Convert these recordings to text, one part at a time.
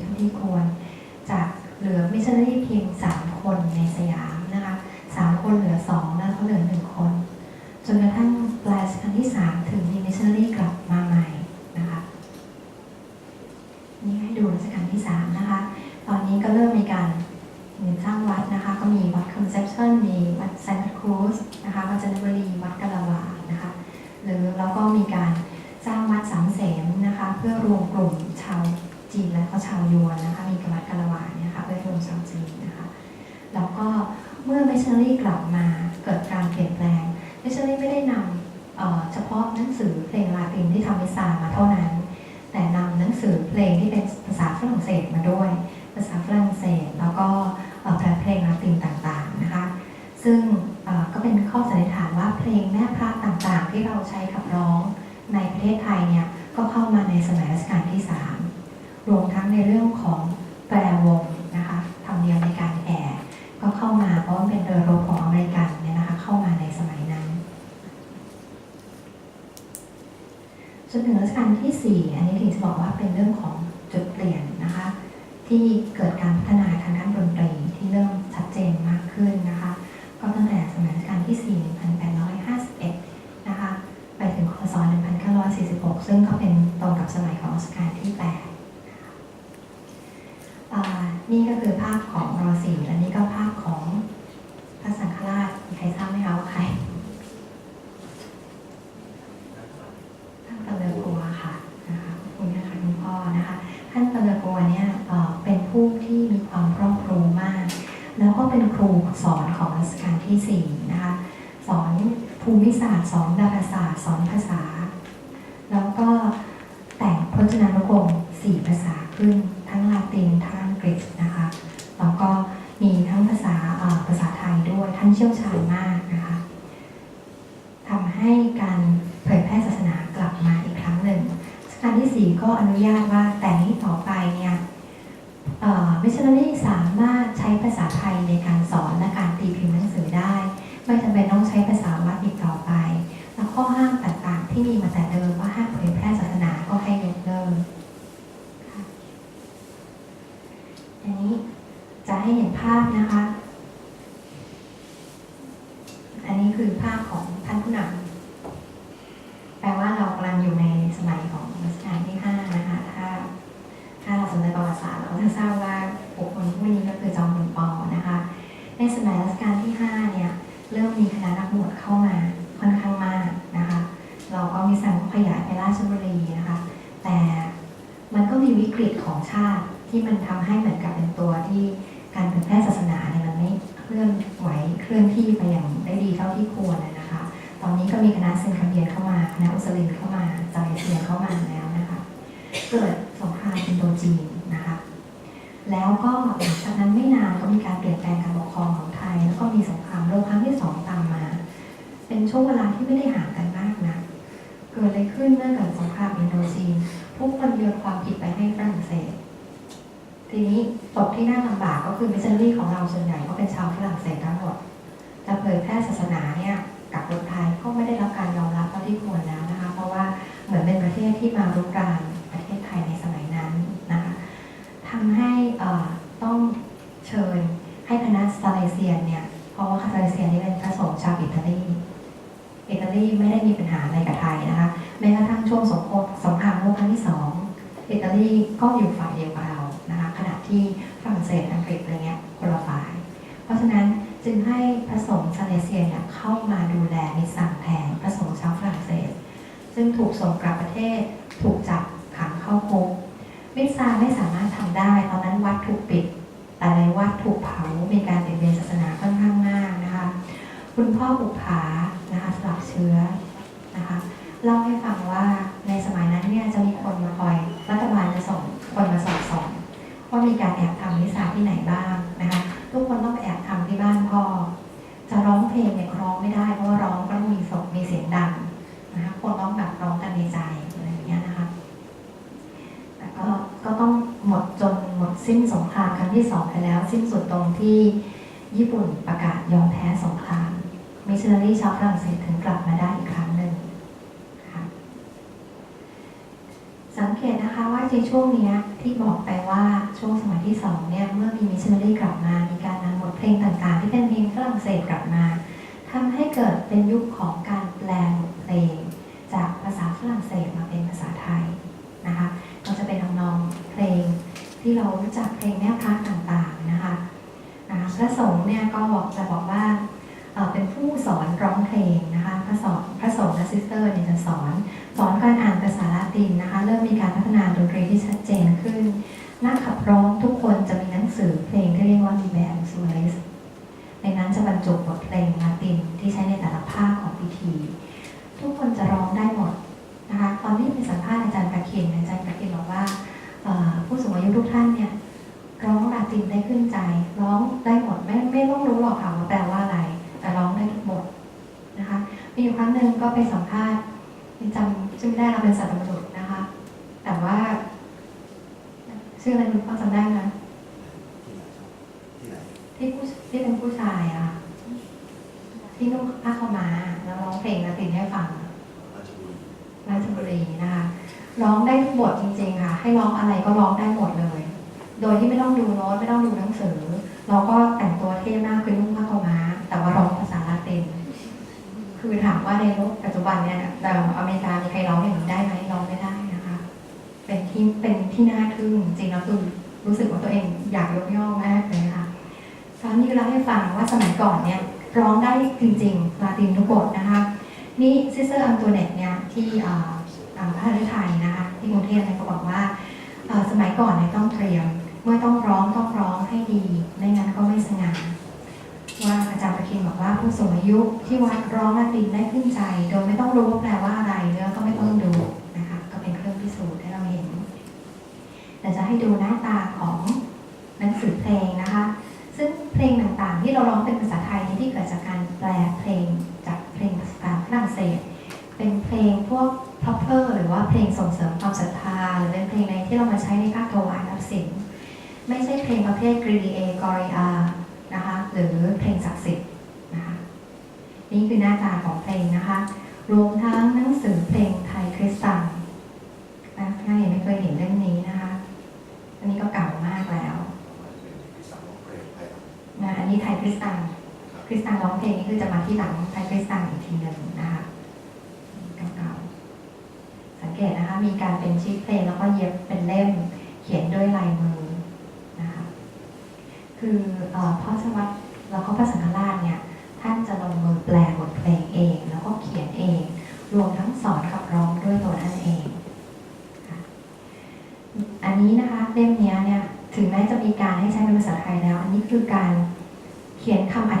เท่าที่ควร จากเหลือมิชชันนารีเพียง 3 คนในสยามนะคะสามคนเหลือ2แล้วเขาเหลือ1คน จนกระทั่งปลายรัชกาลที่3ถึงมีมิชชันนารีกลับมาใหม่นะคะนี่ให้ดูรัชกาลที่3นะคะ ตอนนี้ก็เริ่มมีการสร้างวัดนะคะ ก็มีวัดคอนเซปชันมีวัดซานตาครูสนะคะวัดจันทบุรีวัดกะละวานะคะ หรือแล้วก็มีการสร้างวัดสามเสนนะคะ เพื่อรวมกลุ่ม ชาวจีนและก็ชาวยวนนะคะ มีกวัดกะละวาเนี่ยค่ะเพื่อรวมชาวจีนนะคะ แล้วก็เมื่อมิชชันนารีกลับมาเกิดการเปลี่ยนแปลงมิชชันนารีไม่ได้นำเอ่อเฉพาะหนังสือเพลงลาตินที่ทำมิซามาเท่านั้น แต่นำหนังสือเพลงที่เป็นภาษาฝรั่งเศสมาด้วย ภาษาฝรั่งเศส แล้วก็เอ่อแปลเพลงลาตินต่างๆนะคะ ซึ่งก็เป็นข้อสันนิษฐานว่าเพลงแม่พระต่างๆ ที่เราใช้ขับร้องในประเทศไทยเนี่ยก็เข้ามาในสมัยรัชกาลที่3 รวมทั้งในเรื่องของแปรวงนะคะทำเนียมในการแห่ก็เข้ามาเพราะเป็นเรือรบของอเมริกันเนี่ยนะคะเข้ามาในสมัยนั้นจนถึงรัชกาลที่ 4 อันนี้ถึงจะบอกว่าเป็นเรื่องของจุดเปลี่ยนนะคะที่เกิดการพัฒนาทางด้านดนตรีที่เริ่มชัดเจนมากขึ้นนะคะ ก็ตั้งแต่สมัยรัชกาลที่ 4 1851 นะคะ ไปถึงคศ 1946 ซึ่งก็เป็นตรงกับสมัยของรัชกาลที่ 8 นะคะอ่านี่ก็คือภาพของรสีและนี่ก็ภาพของพระสังฆราชมีใครทราบไหมคะว่าใคร ท่านตะเลอกัวค่ะนะคะขอบคุณนะคะคุณพ่อนะคะ ท่านตะเลอกัวเนี่ยเอ่อเป็นผู้ที่มีความรอบรู้มาก แล้วก็ เป็นครูสอนของรัชกาลที่สี่นะคะสอนภูมิศาสตร์สอนดาราศาสตร์สอนภาษา แล้วก็แต่งพจนานุกรมสี่ภาษาขึ้น ทั้งลาตินทั้งอังกฤษนะคะ แล้วก็มีทั้งภาษาเอ่อภาษาไทยด้วยท่านเชี่ยวชาญมากนะคะ ทำให้การเผยแพร่ศาสนากลับมาอีกครั้งหนึ่งรัชกาลที่ 4 ก็อนุญาตว่าแต่นี้ต่อไปเนี่ยมิชชันนารีสามารถใช้ภาษาไทยในการสอนและการตีพิมพ์หนังสือได้ ไม่จำเป็นต้องใช้ภาษาวัดอีกต่อไป และข้อห้ามต่างๆ ที่มีมาแต่เดิมว่าห้ามเผยแพร่ศาสนาก็ให้ยกเลิกค่ะอันนี้จะให้เห็นภาพนะคะ อันนี้คือภาพ ของ ซนคาเบียนเข้ามาคณะอุสลินเข้ามาจอยเซียนเข้ามาแล้วนะคะเกิดสงครามอินโดจีนนะคะ แล้วก็หลังจากนั้นไม่นานก็มีการเปลี่ยนแปลงการปกครองของไทย แล้วก็มีสงครามโลกครั้งที่สองตามมา เป็นช่วงเวลาที่ไม่ได้ห่างกันมากนะเกิดอะไรขึ้นเมื่อเกิดสงครามอินโดจีนทุกคนโยนความผิดไปให้ฝรั่งเศสทีนี้ตกที่น่าลำบากก็คือมิชชันนารีของเราส่วนใหญ่ก็เป็นชาวฝรั่งเศสทั้งหมดแต่เผยแพร่ศาสนาเนี่ย กับคนไทยก็ไม่ได้รับการยอมรับเท่าที่ควรแล้วนะคะ เพราะว่าเหมือนเป็นประเทศที่มารุกรานประเทศไทยในสมัยนั้นนะคะทำให้อ่อต้องเชิญให้คณะสตาเลเซียนเนี่ยเพราะว่าสตาเลเซียนนี่เป็นพระสงฆ์ชาวอิตาลีอิตาลีไม่ได้มีปัญหาอะไรกับไทยนะคะแม้กระทั่งช่วงสงครามสงครามโลกครั้งที่สองอิตาลีก็อยู่ฝ่ายเดียวกับเรานะคะขณะที่ฝรั่งเศสอังกฤษอะไรเงี้ยคนละฝ่าย เพราะฉะนั้น จึงให้พระสงฆ์ซาเลเซียเนี่ยเข้ามาดูแลในสั่งแทนพระสงฆ์ชาวฝรั่งเศส ซึ่งถูกส่งกลับประเทศถูกจับขังเข้าคุกมิซาไม่สามารถทำได้ ตอนนั้นวัดถูกปิด แต่ในวัดถูกเผา มีการเปลี่ยนแปลงศาสนาค่อนข้างมากนะคะ คุณพ่อบุภานะคะสลับเชื้อนะคะเล่าให้ฟังว่าในสมัยนั้นเนี่ยจะมีคนมาคอยรัฐบาลจะส่งคนมาสอดส่องว่ามีการแอบทำนิสาที่ไหนบ้างนะคะ ทุกคนต้องไป สิ้นสงครามครั้งที่สองไปแล้ว สิ้นสุดตรงที่ญี่ปุ่นประกาศยอมแพ้สงครามมิชชันนารีชาวฝรั่งเศสถึงกลับมาได้อีกครั้งหนึ่งค่ะสังเกตนะคะว่าในช่วงนี้ที่บอกไปว่าช่วงสมัยที่สองเนี่ยเมื่อมีมิชชันนารีกลับมา มีการนำบทเพลงต่างๆ ที่เป็นเพลงฝรั่งเศสกลับมาทำให้เกิดเป็นยุคของการ สงฆ์เนี่ยก็บอกจะบอกว่าเอ่อเป็นผู้สอนร้องเพลงนะคะพระสอนพระสงฆ์และซิสเตอร์เนี่ยจะสอน สอนการอ่านภาษาละตินนะคะ เริ่มมีการพัฒนาดนตรีที่ ออะไรคุณพ่อจำได้ไหมที่ไหนที่ผู้ที่เป็นผู้ชายอะค่ะที่นุ่งผ้าขาวม้าแล้วร้องเพลงนะตินให้ฟังราชบุรีราชบุรีนะคะร้องได้ทุกบทจริงๆค่ะ ให้ร้องอะไรก็ร้องได้หมดเลย โดยที่ไม่ต้องดูโน้ตไม่ต้องดูหนังสือเราก็แต่งตัวเท่มากคือนุ่งผ้าขาวม้า แต่ว่าร้องภาษาลาตินคือถามว่าในโลกปัจจุบันเนี่ยแต่อเมริกามีใครร้องอย่างนี้ได้ไหมร้องไม่ได้นะคะ เป็นที่เป็นที่น่าทึ่งจริงแล้วคือรู้สึกว่าตัวเองอยากยกย่องมากเลยค่ะตอนนี้เราให้ฟังว่าสมัยก่อนเนี่ยร้องได้จริงๆลาตินทุกบทนะคะนี่ซิสเตอร์อังตัวเน็ตเนี่ยที่พระฤทัยนะคะที่กรุงเทพเนี่ยก็บอกว่าสมัยก่อนเนี่ยต้องเตรียมเมื่อต้องร้องต้องร้องให้ดีไม่งั้นก็ไม่สง่าว่าอาจารย์ประคินบอกว่าผู้สูงอายุที่วัดร้องลาตินได้ขึ้นใจ โดยไม่ต้องรู้ว่าแปลว่าอะไรเนื้อก็ไม่ต้องดู เป็นเครื่องพิสูจน์ให้เราเห็นแต่จะให้ดูหน้าตาของหนังสือเพลงนะคะ ซึ่งเพลงต่างๆ ที่เราร้องเป็นภาษาไทยที่เกิดจากการแปลเพลงจากเพลงภาษาฝรั่งเศส เป็นเพลงพวก proper หรือว่าเพลงส่งเสริมความศรัทธาหรือเป็นเพลงในที่เรามาใช้ในภาคถวายรับศิลป์ไม่ใช่เพลงประเภท g r e d i e Gloria นะคะหรือเพลงศักดิ์สิทธิ์นะคะนี่คือหน้าตาของเพลงนะคะรวมทั้งหนังสือเพลงไทยคริสตัง นะถ้ายไม่เคยเห็นเล่มนี้นะคะ อันนี้ก็เก่ามากแล้วนสั่งของเพลงไทยนะอันนี้ไทยคริสตังคริสตังร้องเพลงนี้คือจะมาที่หลังไทยคริสตังอีกทีหนึ่งนะคะเก่าๆสังเกตนะคะ มีการเป็นชีทเพลงแล้วก็เย็บเป็นเล่ม เขียนด้วยลายมือนะคะ คือเอ่อพ่อชวัตแล้วก็พระสังฆ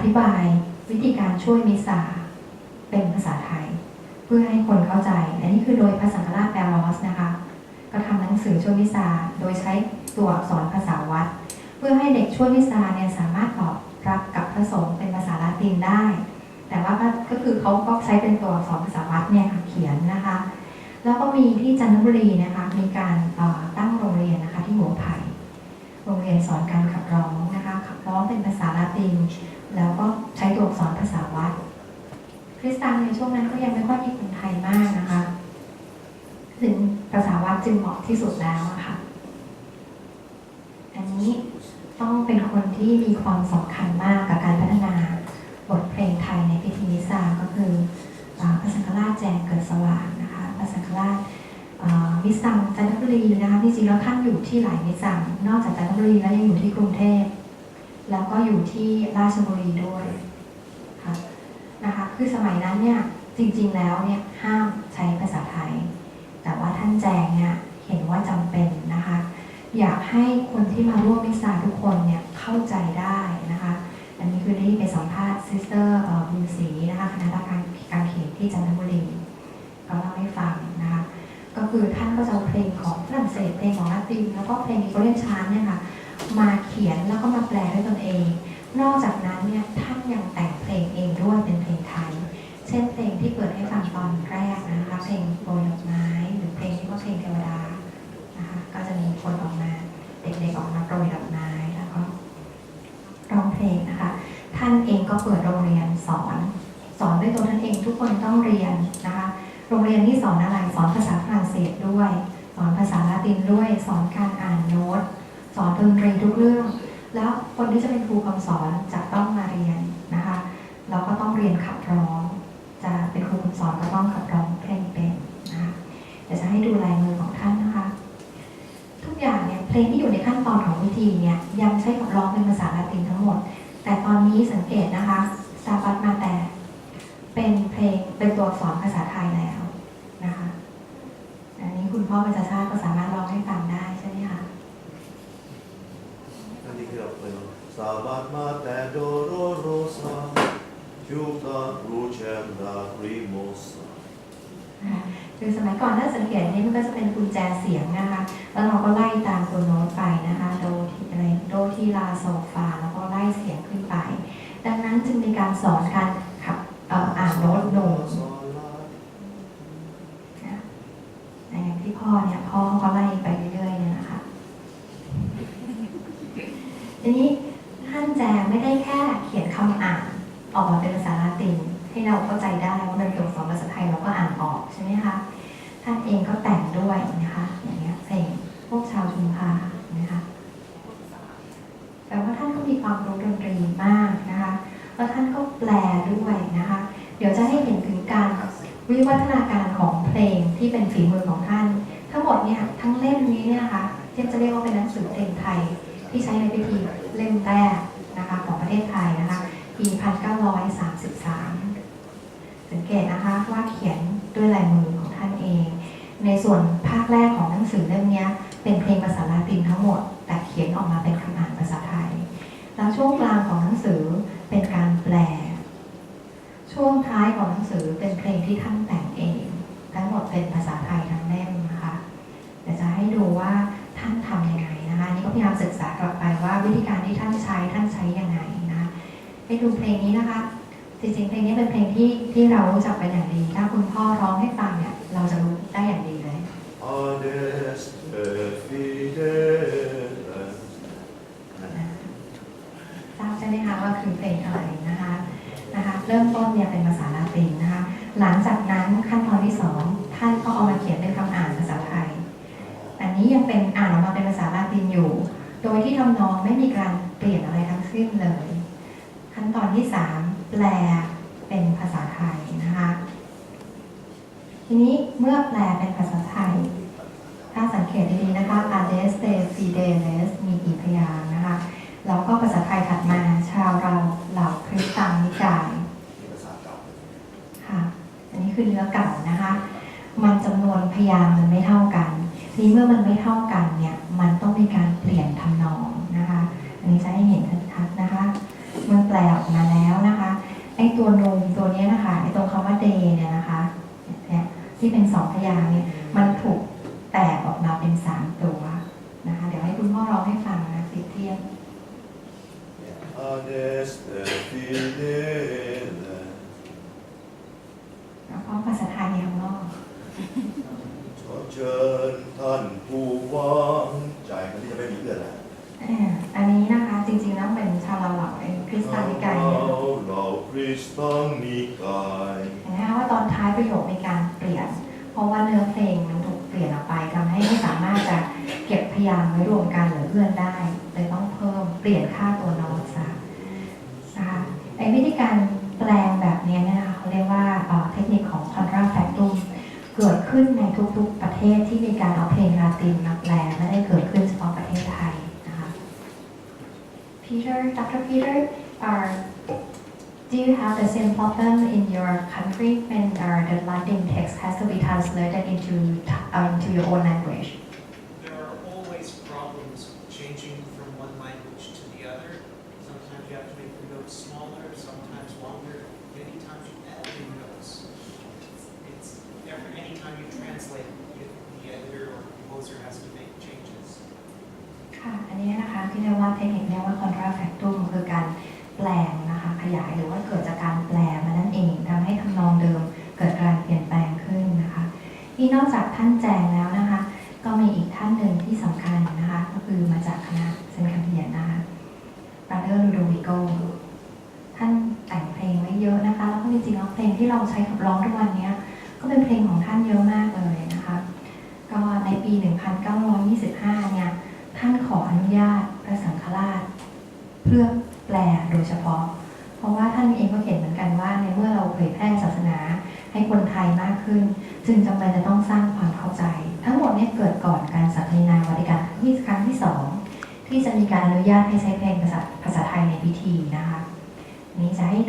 ธิบายวิธีการช่วยมิสาเป็นภาษาไทย เพื่อให้คนเข้าใจ อันนี้คือโดยภาษาราชแปลรอสนะคะก็ทำหนังสือช่วยมิสาโดยใช้ตัวอักษรภาษาวัด เพื่อให้เด็กช่วยมิสาเนี่ยสามารถตอบรับกับพระสงฆ์เป็นภาษาละตินได้ แต่ว่าก็คือเขาก็ใช้เป็นตัวอักษรภาษาวัดเนี่ยเขียนนะคะ แล้วก็มีที่จันทบุรีนะคะมีการตั้งโรงเรียนนะคะที่หัวไผ่โรงเรียนสอนการขับร้องนะคะขับร้องเป็นภาษาละติน ใช้ตัวอักษรภาษาวัดคริสตังในช่วงนั้นก็ยังไม่ค่อยมีคนไทยมากนะคะถึงภาษาวัดจึงเหมาะที่สุดแล้วะค่ะอันนี้ต้องเป็นคนที่มีความสำคัญมากกับการพัฒนาบทเพลงไทยในพิธีนิสาก็คือพระสังฆราชแจงเกิดสว่างนะคะพระสังฆราชอ่ามิสังจันทบุรีนะคะที่จริงแล้วท่านอยู่ที่หลายมิสังนอกจากจันทบุรีแล้วยังอยู่ที่กรุงเทพแล้วก็อยู่ที่ราชบุรีด้วย นะคะคือสมัยนั้นเนี่ยจริงๆแล้วเนี่ยห้ามใช้ภาษาไทย แต่ว่าท่านแจงเนี่ยเห็นว่าจำเป็นนะคะ อยากให้คนที่มาร่วมมิสซาทุกคนเนี่ยเข้าใจได้นะคะอันนี้คือได้ไปสัมภาษณ์ซิสเตอร์บุญศรีนะคะคณะการการเขียนที่จันทบุรีก็เล่าให้ฟังนะคะก็คือท่านก็จะเอาเพลงของฝรั่งเศสเพลงของลาตินแล้วก็เพลงอีโกเลียนชานเนี่ยค่ะมาเขียนแล้วก็มาแปลด้วยตนเอง นอกจากนั้นเนี่ยท่านยังแต่งเพลงเองด้วยเป็นเพลงไทย เช่นเพลงที่เปิดให้ฟังตอนแรกนะคะเพลงโปรยดอกไม้หรือเพลงที่ว่าเพลงเทวดานะคะก็จะมีคนออกมาเด็กๆออกมาโปรยดอกไม้แล้วก็ร้องเพลงนะคะท่านเองก็เปิดโรงเรียนสอน สอนด้วยตัวท่านเองทุกคนต้องเรียนนะคะโรงเรียนที่สอนอะไรสอนภาษาฝรั่งเศสด้วย สอนภาษาละตินด้วย สอนการอ่านโน้ต สอนดนตรีทุกเรื่อง แล้วคนที่จะเป็นครูคำสอนจะต้องมาเรียนนะคะเราก็ต้องเรียนขับร้อง จะเป็นครูคำสอนก็ต้องขับร้องเพลงเป็นนะคะเดี๋ยวจะให้ดูลายมือของท่านนะคะ ทุกอย่างเนี่ยเพลงที่อยู่ในขั้นตอนของวิธีเนี่ยยังใช้ขับร้องเป็นภาษาละตินทั้งหมด แต่ตอนนี้สังเกตนะคะซาบัตมาแต่ เป็นเพลงเป็นตัวอักษรภาษาไทยแล้วนะคะ อันนี้คุณพ่อประชาชาติก็สามารถร้องให้ฟังได้ใช่ไหมคะ นั่นนี่คือเราเพลงสาบัดมาแต่โดโรโรซาจูตารูเชมดาริโมซา นะคะคือสมัย ก่อนถ้าสังเกตนี่มันก็จะเป็นกุญแจเสียงนะคะ แล้วเราก็ไล่ตามตัวโน้ตไปนะคะโดที่อะไรโดที่ลาโซฟาแล้วก็ไล่เสียงขึ้นไป ดังนั้นจึงมีการสอนการขับเอ่ออ่านโน้ตโหน่ง ซาลา นะอย่างที่พ่อเนี่ยพ่อเขาก็ไล่ไปเรื่อยๆเนี่ยนะคะ ทีนี้ท่านแจไม่ได้แค่เขียนคำอ่านออกมาเป็นภาษาละติน ให้เราเข้าใจได้ว่ามันเป็นตัวอักษรภาษาไทยเราก็อ่านออกใช่ไหมคะ ท่านเองก็แต่งด้วยนะคะ อย่างเงี้ยเพลงพวกชาวชุมพานะคะแต่ว่าท่านก็มีความรู้ดนตรีมากนะคะแล้วท่านก็แปลด้วยนะคะ เดี๋ยวจะให้เห็นถึงการวิวัฒนาการของเพลงที่เป็นฝีมือของท่าน ทั้งหมดเนี่ยทั้งเล่มนี้เนี่ยนะคะที่จะเรียกว่าเป็นหนังสือเพลงไทย ที่ใช้ในพิธีเล่มแรก ยายามศึกษากลับไปว่าวิธีการที่ท่านใช้ท่านใช้ยังไงนะคะให้ดูเพลงนี้นะคะ จริงๆเพลงนี้เป็นเพลงที่ที่เรารู้จักเป็นอย่างดี ถ้าคุณพ่อร้องให้ฟังเนี่ยเราจะรู้ได้อย่างดีเลยอาเดสเอฟิเดสนั่นทราบใช่ไหมคะว่าคือเพลงอะไรนะคะนะคะ เริ่มต้นเนี่ยเป็นภาษาลาตินนะคะ หลังจากนั้นขั้นตอนที่สองท่านก็เอามาเขียนเป็นคำอ่านภาษาไทย อันนี้ยังเป็นอ่านออกมาเป็นภาษาลาตินอยู่ โดยที่ทำนองไม่มีการเปลี่ยนอะไรทั้งสิ้นเลย ขั้นตอนที่สามแปลเป็นภาษาไทยนะคะทีนี้เมื่อแปลเป็นภาษาไทย ถ้าสังเกตดีๆนะคะ ades de fideles มีกี่พยางนะคะ แล้วก็ภาษาไทยถัดมาชาวเราเหล่าคริสตังนิกายนี่ภาษาเก่าค่ะ อันนี้คือเนื้อเก่านะคะ มันจำนวนพยางมันไม่เท่ากันทีนี้เมื่อมันไม่เท่ากันเนี่ย มันต้องมีการ ทำนองนะคะ อันนี้จะให้เห็นชัดๆนะคะ เมื่อแปลออกมาแล้วนะคะไอ้ตัวนูมตัวนี้นะคะไอ้ตรงคำว่า day เนี่ยนะคะเนี่ยที่เป็นสองพยางเนี่ยมันถูกแตกออกมาเป็นสามตัวนะคะ เดี๋ยวให้คุณพ่อร้องให้ฟังนะสิเทียบ อาเดสเอฟิเดส แล้วก็ภาษาไทยข้างนอก ขอเชิญท่านผู้วางใจคนที่จะไม่มีเพื่อนแล้ว อ่าอันนี้นะคะจริงๆแล้วเป็นชาวเราเหล่าเองคริสตานิกายเนี่ย เราคริสตันนิกาย เห็นไหมคะว่าตอนท้ายประโยคมีการเปลี่ยน เพราะว่าเนื้อเพลงมันถูกเปลี่ยนออกไปทำให้ไม่ สามารถจะเก็บพยางค์ไว้รวมกันหรือเพื่อนได้เลยต้องเพิ่มเปลี่ยนค่าตัวน้ตซะนะคะไอ้วิธีการแปลงแบบนี้เนี่ยนะคะเขาเรียกว่าเทคนิคของ contrafactum เกิดขึ้นในทุกๆประเทศที่มีการเอาเพลงลาตินมาแปลไม่ได้เกิดขึ้นเฉพาะประเทศไทยนะคะ Peter Dr. Peter are you have the same problem in your country when uh, the Latin text has to be translated into uh, into your own language? There are always problems changing from one language to the other. Sometimes you have to make the notes smaller, sometimes longer. Many times you add new notes. It's every anytime you translate, you, the editor or composer has to make changes. ค่ะ อันนี้นะคะที่เรียกว่าเทคนิคเรียกว่า contrafactum คือการแปลงนะคะ ขยาย หรือว่าเกิดจากการแปลมานั่นเองทำให้ทำนองเดิมเกิดการเปลี่ยนแปลงขึ้นนะคะที่นอกจากท่านแจงแล้วนะคะ ก็มีอีก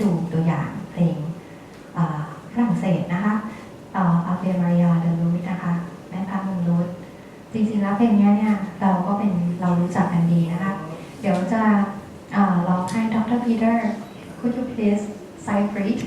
ดูตัวอย่างเพลงฝรั่งเศสนะคะอาเบมาริยาเดลูดนะคะแม่พระมงลูดจริงๆแล้วเพลงเนี้ยเนี่ยเราก็เป็นเรารู้จักกันดีนะคะ เดี๋ยวจะลองให้ดร Peter could you please cite it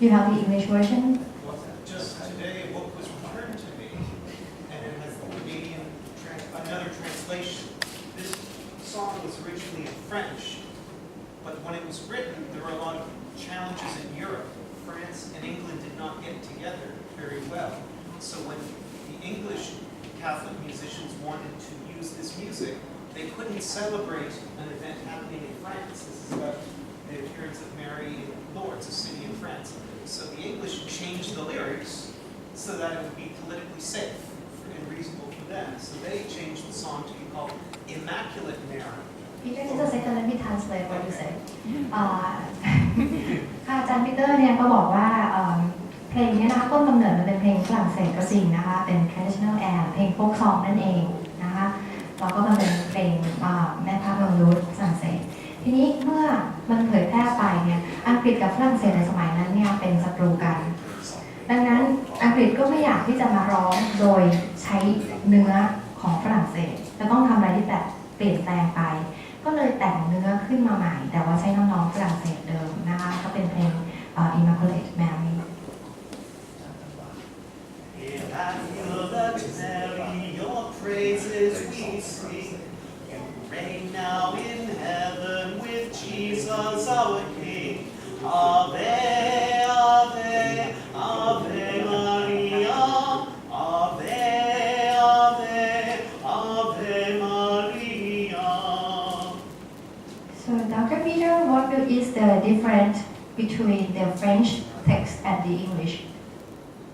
You have the English version Just today, a book was returned to me, and it has the Canadian, another translation. This song was originally in French, but when it was written, there were a lot of challenges in Europe. France and England did not get together very well. So when the English Catholic musicians wanted to use this music, they couldn't celebrate an event happening in France. This is about the appearance of Mary in Lourdes, a city in France. So the English changed the lyrics so that it would be politically safe and reasonable for them. So they changed the song to be called Immaculate Mary. Peter just a second let me translate what you say อ่า ค่ะอาจารย์ปีเตอร์เนี่ยก็บอกว่าเอิ่มเพลงเนี้นะคะต้นกำเนิดมันเป็นเพลงฝรั่งเศสก็จริงนะคะ เป็น traditional air เพลงโฟกซองนั่นเองนะคะแล้วก็มันเป็นเพลงอ่าแม่พระเมืองรูทฝรั่งเศส ทีนี้เมื่อมันเผยแพร่ไปเนี่ยอังกฤษกับฝรั่งเศสในสมัยนั้นเนี่ยเป็นศัตรูกัน ดังนั้นอังกฤษก็ไม่อยากที่จะมาร้องโดยใช้เนื้อของฝรั่งเศสจะต้องทำอะไรที่แบบเปลี่ยนแปลงไป ก็เลยแต่งเนื้อขึ้นมาใหม่ แต่ว่าใช้น้องๆฝรั่งเศสเดิมนะคะก็เป็นเพลง Immaculate Mary praises we sing. You reign now in Jesus our King. Ave, Ave, Ave Maria. Ave, Ave, Ave Maria. So Dr. Peter what is the difference between the French text and the English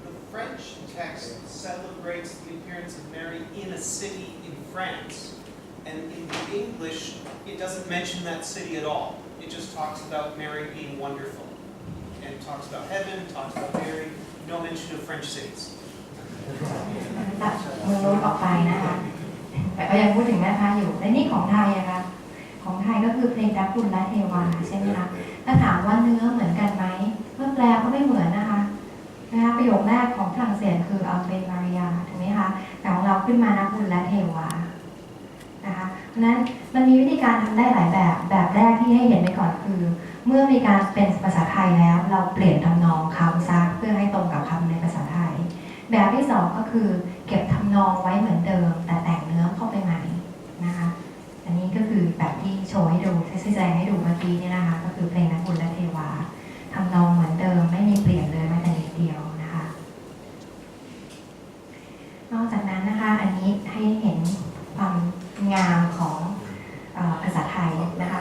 The French text celebrates the appearance of Mary in a city in France. And in the English, it doesn't mention that city at all. It just talks about Mary being wonderful. And it talks about heaven, talks about Mary, no mention of French cities. ตัดมือลดออกไปนะคะ แต่ก็ยังพูดถึงแม่พระอยู่ และนี่ของไทยอะคะ ของไทยก็คือเพลงรักคุณและเทวาใช่ไหมคะ ถ้าถามว่าเนื้อเหมือนกันไหมเมื่อแปลก็ไม่เหมือนนะคะนะคะประโยคแรกของฝรั่งเศสคืออัลเบมาริยาถูกไหมคะ แต่ของเราขึ้นมานักบุญและเทวา นะคะเพราะฉะนั้นมันมีวิธีการทำได้หลายแบบ แบบแรกที่ให้เห็นไปก่อนคือ เมื่อมีการเป็นภาษาไทยแล้ว เราเปลี่ยนทำนองคำซะเพื่อให้ตรงกับคำในภาษาไทย แบบที่สองก็คือ เก็บทำนองไว้เหมือนเดิม แต่แต่งเนื้อเข้าไปใหม่นะคะ อันนี้ก็คือแบบที่โชว์ให้ดูที่แสดงให้ดูเมื่อกี้เนี่ยนะคะ ก็คือเพลงนักบุญและเทวาทำนองเหมือนเดิมไม่มีเปลี่ยนเลยแม้แต่นิดเดียวนะคะ นอกจากนั้นนะคะ อันนี้ให้เห็นความงามของเออภาษาไทยนะคะ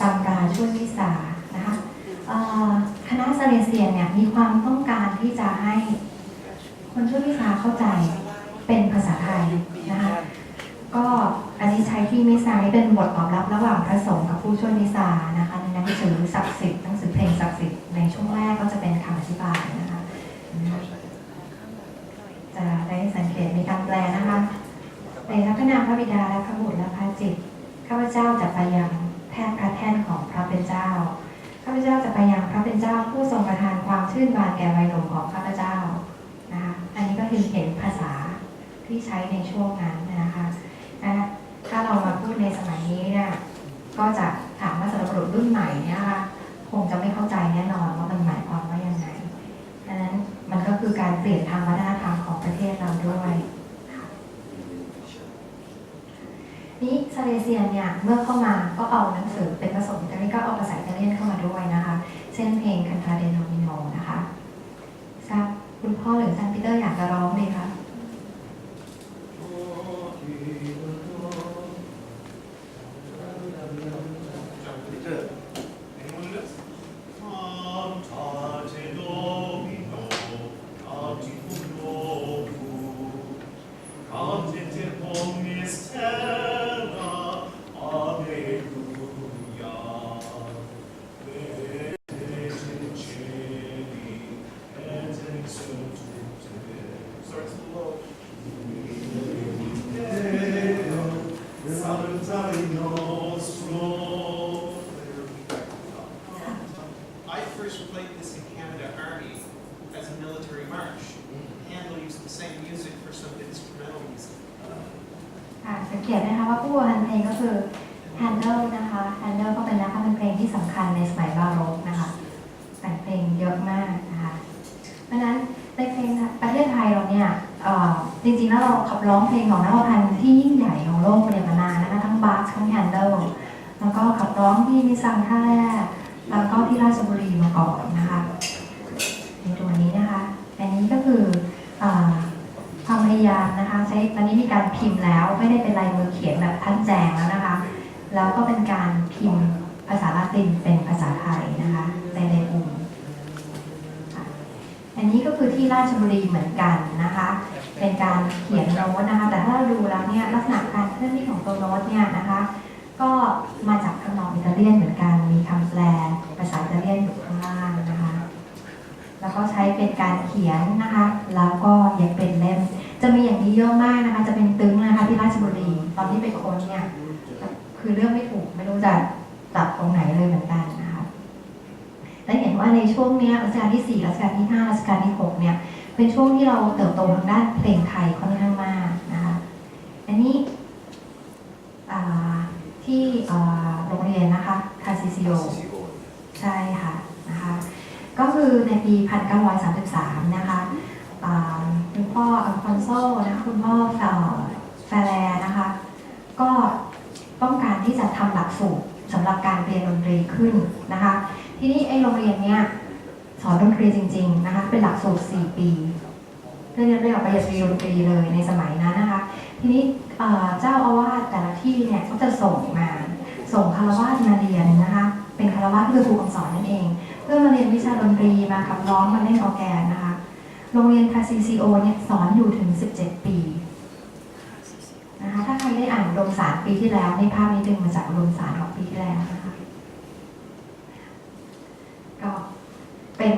ตำราช่วยวิสานะคะเอ่อคณะซาเลเซียนเนี่ยมีความต้องการที่จะให้ คนช่วยวิสาเข้าใจเป็นภาษาไทยนะคะก็อันนี้ใช้ที่มิสาเป็นบทตอบรับระหว่างพระสงฆ์กับผู้ช่วยมิสานะคะในหนังสือศักดิ์สิทธิ์หนังสือเพลงศักดิ์สิทธิ์ในช่วงแรกก็จะเป็นคำอธิบายนะคะจะได้สังเกตมีการแปลนะคะในพระพระนามพระบิดาและพระบุตรและพระจิตข้าพเจ้าจะไปยังแท่นพระแท่นของพระเป็นเจ้าข้าพเจ้าจะไปยังพระเป็นเจ้าผู้ทรงประทานความชื่นบานแก่วัยหนุ่มของข้าพเจ้า คือเห็นภาษาที่ใช้ในช่วงนั้นนะคะนะคะถ้าเรามาพูดในสมัยนี้เนี่ยก็จะถามว่าสำหรับรุ่นใหม่เนี่ยนะคะคงจะไม่เข้าใจแน่นอนว่ามันหมายความว่ายังไงดังนั้นการเปลี่ยนทางวัฒนธรรมของประเทศเราด้วยค่ะนี่ซาเลเซียนเนี่ยเมื่อเข้ามาก็เอาหนังสือเป็นผสมอิตาลีก็เอาภาษาอิตาเลียนเข้ามาด้วยนะคะ เช่นเพลงคันทาเดโนมิโนนะคะทราบคุณพ่อหรือซันปีเตอร์อยากจะร้องดีคะ Peter. Anyone else? Cantate Domino, canticulo tu, cantete omnis terra, alleluia. Venite in celi, et in sanctute, Starts below. Deo, sanctae nostro. I first played this in Canada Army as a military march. Handel used the same music for some instrumental music. ค่ะสังเกตนะคะว่าผู้ประพันธ์เพลงก็คือแฮนเดิลนะคะแฮนเดิลก็เป็นนักพันธ์เพลงที่สำคัญในสมัยบาโรกนะคะแต่งเพลงเยอะมากนะคะเพราะฉะนั้นในเพลงประเทศไทยเราเนี่ยเอ่อจริงๆแล้วเร้องเพลงของนักพันธ์ที่ยิ่งใหญ่ของโลกมาเนี่ยมานานนะคะทั้งบาสทั้งแฮนเดิลแล้วก็ขับร้องที่มิซังท่าแร่แล้วก็ที่ราชบุรีมาก่อนนะคะในตัวนี้นะคะ อันนี้ก็คือความพยายามนะคะใช้ตอนนี้มีการพิมพ์แล้วไม่ได้เป็นลายมือเขียนแบบท่านแจงแล้วนะคะ แล้วก็เป็นการพิมพ์ภาษาละตินเป็นภาษาไทยนะคะในในกลุ่มอันนี้ก็คือที่ราชบุรีเหมือนกันนะคะ เป็นการเขียนโน้ตนะคะ แต่ถ้าเราดูแล้วเนี่ยลักษณะการเคลื่อนที่ของตัวโน้ตเนี่ยนะคะ ก็มาจากคำนองอิตาเลียนเหมือนกัน มีคำแปลภาษาอิตาเลียนอยู่ข้างล่างนะคะ แล้วก็ใช้เป็นการเขียนนะคะ แล้วก็ย็บเป็นเล่ม จะมีอย่างนี้เยอะมากนะคะ จะเป็นตึ้งนะคะที่ราชบุรี ตอนที่ไปค้นเนี่ย คือเรื่องไม่ถูกไม่รู้จะจับตรงไหนเลยเหมือนกันนะคะ และเห็นว่าในช่วงเนี้ยรัชกาลที่4รัชกาลที่5รัชกาลที่6เนี่ย เป็นช่วงที่เราเติบโตทางด้านเพลงไทยค่อนข้างมากนะคะอันนี้อ่าที่อ่าโรงเรียนนะคะคาซิซิโอใช่ค่ะนะคะก็คือในปี 1933 นะคะอ่าคุณพ่ออัลฟอนโซนะคะคุณพ่อเอ่อแฟแลนะคะ ก็ต้องการที่จะทำหลักสูตรสำหรับการเรียนดนตรีขึ้นนะคะ ทีนี้ไอ้โรงเรียนเนี้ย สอนดนตรีจริง ๆ นะคะ เป็นหลักสูตร 4 ปี เรียนเรียกว่าปริญญาตรีดนตรีเลยในสมัยนั้นนะคะ ทีนี้เจ้าอาวาสแต่ละที่เนี่ยก็จะส่งมา ส่งคารวาสมาเรียนนะคะ เป็นคารวาสที่คือครูคำสอนนั่นเอง เพื่อมาเรียนวิชาดนตรีมาขับร้องมาเล่นออแกนนะคะ โรงเรียนคาซีซีโอเนี่ยสอนอยู่ถึง 17 ปีนะคะถ้าใครได้อ่านอุดมสารปีที่แล้วในภาพนี้ดึงมาจากอุดมสารของปีที่แล้วนะคะ ก็เป็น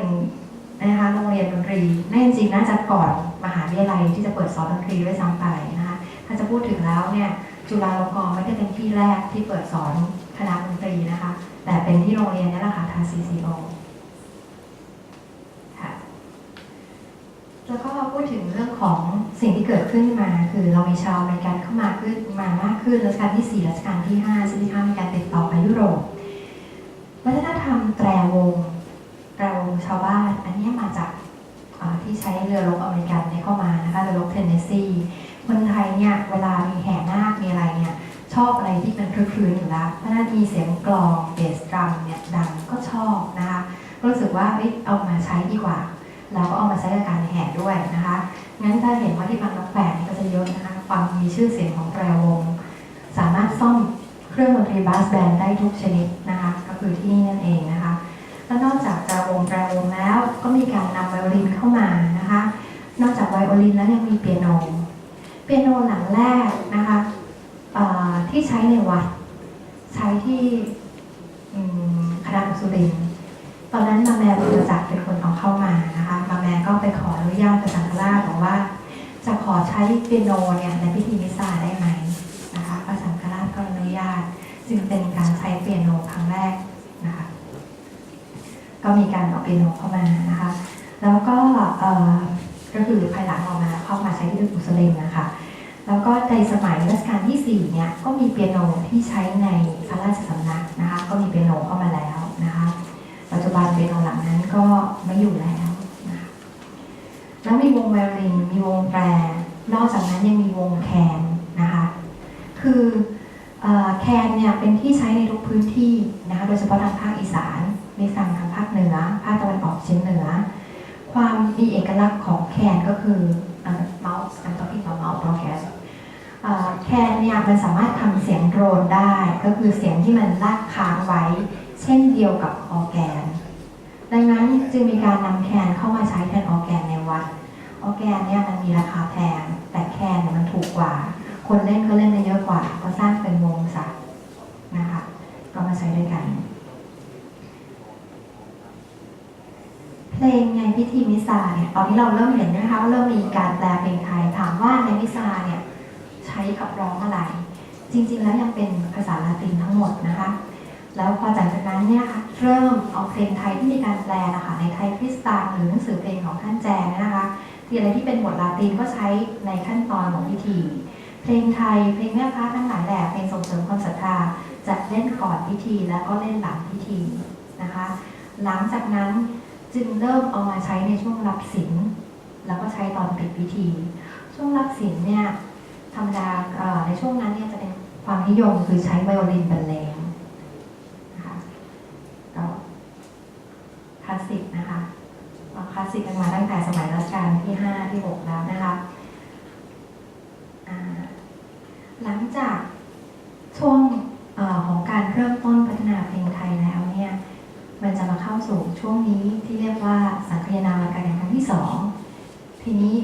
นะคะโรงเรียนดนตรีน่าจ ริงๆน่าจะก่อนมหาวิทยาลัยที่จะเปิดสอนดนตรีด้วยซ้ำไปนะคะถ้าจะพูดถึงแล้วเนี่ยจุฬาลงกรณ์ไม่ได้เป็นที่แรกที่เปิดสอนคณะดนตรีนะคะ แต่เป็นที่โรงเรียนนี่แหละค่ะทาง CCO ค่ะแล้วก็พูดถึงเรื่องของสิ่งที่เกิดขึ้นมา คือเรามีชาวอเมริกันเข้ามาขึ้นมามากขึ้นรัชกาลที่ 4 รัชกาลที่5ใช่ไหมคะมีการติดต่อไปยุโรปวัฒนธรรมแตรวงแตรวงชาวบ้าน อันนี้มาจาก ที่ใช้เรือรบอเมริกันเนี่ยเข้ามานะคะเรือรบเทนเนสซีคนไทยเนี่ยเวลามีแห่นาคมีอะไรเนี่ยชอบอะไรที่มันคลื้นอยู่แล้วเพราะนั้นมีเสียงกลองเบสดรัมเนี่ยดังก็ชอบนะคะก็รู้สึกว่าเฮ้ยเอามาใช้ดีกว่า เราก็เอามาใช้กับการแห่ด้วยนะคะงั้นถ้าเห็นว่าที่บางนกแฝกนี่ก็จะเยอะนะคะความมีชื่อเสียงของแตรวง สามารถซ่อมเครื่องดนตรีบาสแบนได้ทุกชนิดนะคะก็คือที่นี่นั่นเองนะคะ แล้วนอกจากแตรวงแตรวงแล้ว ก็มีการนำไวโอลินเข้ามานะคะ นอกจากไวโอลินแล้วยังมีเปียโน เปียโนหลังแรกนะคะที่ใช้ในวัด ใช้ที่คณะสุรินตอนนั้นมาแมบุรจักรเป็นคนเอาเข้ามานะคะมาแมก็ไปขออนุญาตพระสังฆราชบอกว่า จะขอใช้เปียโนเนี่ยในพิธีมิสซาได้ไหมนะคะพระสังฆราชก็อนุญาต จึงเป็นการใช้เปียโนครั้งแรก ก็มีการเอาเปียโนเข้ามานะคะ แล้วก็ก็คือภายหลังออกมาเข้ามาใช้ที่อุสเลมนะคะ แล้วก็ในสมัยรัชกาลที่ 4 เนี่ยก็มีเปียโนที่ใช้ในพระราชสำนักนะคะ ก็มีเปียโนเข้ามาแล้วนะคะ ปัจจุบันเปียโนหลังนั้นก็ไม่อยู่แล้วนะคะแล้วมีวงไวโอลินมีวงแปรนอกจากนั้นยังมีวงแคนนะคะ คือแคนเนี่ยเป็นที่ใช้ในทุกพื้นที่นะคะ โดยเฉพาะทางภาคอีสาน มีฟังทางภาคเหนือภาคตะวันออกเฉียงเหนือ ความมีเอกลักษณ์ของแคนก็คือเมาส์ I'm talking about mouse broadcast เอ่อแคนเนี่ยมันสามารถทำเสียงโดรนได้ ก็คือเสียงที่มันลากค้างไว้ เช่นเดียวกับออแกน ดังนั้นจึงมีการนำแคนเข้ามาใช้แทนออแกนในวัดออแกนเนี่ยมันมีราคาแพง แต่แคนเนี่ยมันถูกกว่า คนเล่นก็เล่นได้เยอะกว่า ก็สร้างเป็นวงซะนะคะ ก็มาใช้ด้วยกัน เพลงในพิธีมิสซาเนี่ยตอนนี้เราเริ่มเห็นนะคะว่าเริ่มมีการแปลเพลงไทยถามว่าในมิสซาเนี่ยใช้ขับร้องอะไร จริง ๆ แล้วยังเป็นภาษาลาตินทั้งหมดนะคะ แล้วพอจากนั้นเนี่ยค่ะเริ่มเอาเพลงไทยที่มีการแปลนะคะในไทยคริสตานหรือหนังสือเพลงของท่านแจงเนี่ยนะคะที่อะไรที่เป็นบทลาตินก็ใช้ในขั้นตอนของพิธี เพลงไทยเพลงแม่พระทั้งหลายแหล่เพลงส่งเสริมความศรัทธาจะเล่นก่อนพิธีแล้วก็เล่นหลังพิธีนะคะ หลังจากนั้น จึงเริ่มเอามาใช้ในช่วงรับศีลแล้วก็ใช้ตอนปิดพิธี ช่วงรับศีลเนี่ยธรรมดาในช่วงนั้นเนี่ยจะเป็นความนิยมคือใช้ไวโอลินบรรเลงนะคะก็คลาสสิกนะคะความคลาสสิกกันมาตั้งแต่สมัยรัชกาลที่5ที่6แล้วนะคะหลังจากช่วงเออของการเริ่มต้นพัฒนาเพลงไทยแล้วเนี่ย มันจะมาเข้าสู่ ช่วงนี้ที่เรียกว่าสังคายนาการแข่งครั้งที่สองทีนี้